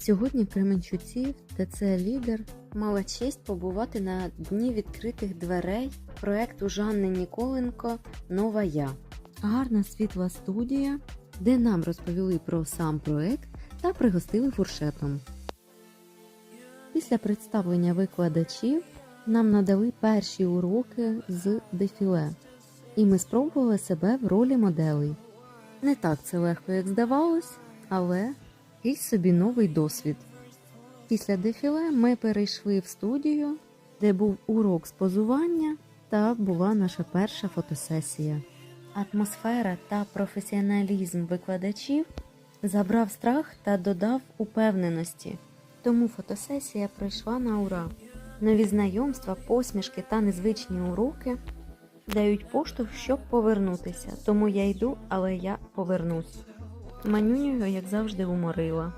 Сьогодні в Кременчуці ТЦ Лідер мала честь побувати на дні відкритих дверей проекту Жанни Ніколенко Нова Я. Гарна світла студія, де нам розповіли про сам проект та пригостили фуршетом. Після представлення викладачів нам надали перші уроки з дефіле, і ми спробували себе в ролі моделей. Не так це легко, як здавалось, але і собі новий досвід. Після дефіле ми перейшли в студію, де був урок з позування та була наша перша фотосесія. Атмосфера та професіоналізм викладачів забрав страх та додав упевненості. Тому фотосесія пройшла на ура. Нові знайомства, посмішки та незвичні уроки дають поштовх, щоб повернутися. Тому я йду, але я повернусь. Манюню, як завжди, уморила.